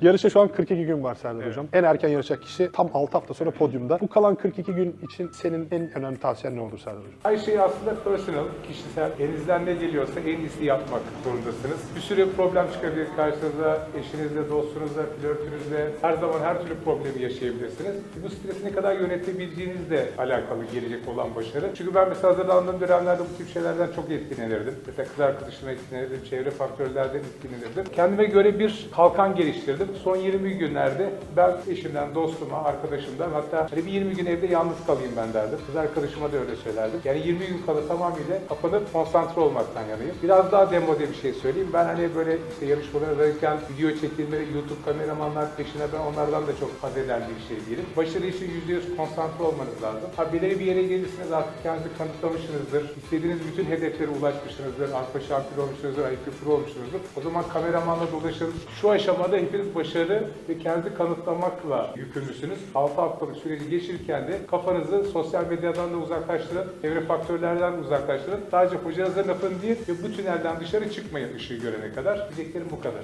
Yarışa şu an 42 gün var Serdar Evet. Hocam. En erken yarışacak kişi tam 6 hafta sonra podyumda. Bu kalan 42 gün için senin en önemli tavsiyen ne olur Serdar Hocam? Her şey aslında personal, kişisel. Elinizden ne geliyorsa en iyisi yapmak zorundasınız. Bir sürü problem çıkabilir karşınıza. Eşinizle, dostunuzla, flörtünüzle. Her zaman her türlü problemi yaşayabilirsiniz. Bu stresi ne kadar yönetebileceğinizle alakalı gelecek olan başarı. Çünkü ben mesela hazırlandığım dönemlerde bu tip şeylerden çok etkilenirdim. Mesela kız arkadaşıma etkilenirdim, çevre faktörlerden etkilenirdim. Kendime göre bir kalkan geliştirdim. Son 20 günlerde ben eşimden, dostuma, arkadaşımdan hatta hani bir 20 gün evde yalnız kalayım ben derdim. Kız arkadaşıma da öyle söylerdim. Yani 20 gün kala tamamıyla kapanıp konsantre olmaktan yanayım. Biraz daha demode bir şey söyleyeyim. Ben hani böyle işte yarışmalara varırken video çekilmeleri, YouTube kameramanlar peşine ben onlardan da çok haz eden bir şey değilim. Başarı için %100 konsantre olmanız lazım. Ha belirli bir yere gelirsiniz artık kendinizi kanıtlamışsınızdır. İstediğiniz bütün hedeflere ulaşmışsınızdır. Avrupa şampiyon olmuşsunuzdur, IQ Pro olmuşsunuzdur. O zaman kameramanla dolaşın. Şu aşamada hepiniz başarı ve kendi kanıtlamakla yükümlüsünüz. 6 haftalık süreci geçirirken de kafanızı sosyal medyadan da uzaklaştırın. Çevre faktörlerden uzaklaştırın. Sadece hocanızın lafını değil ve bu tünelden dışarı çıkmayın ışığı görene kadar. Diyeceklerim bu kadar.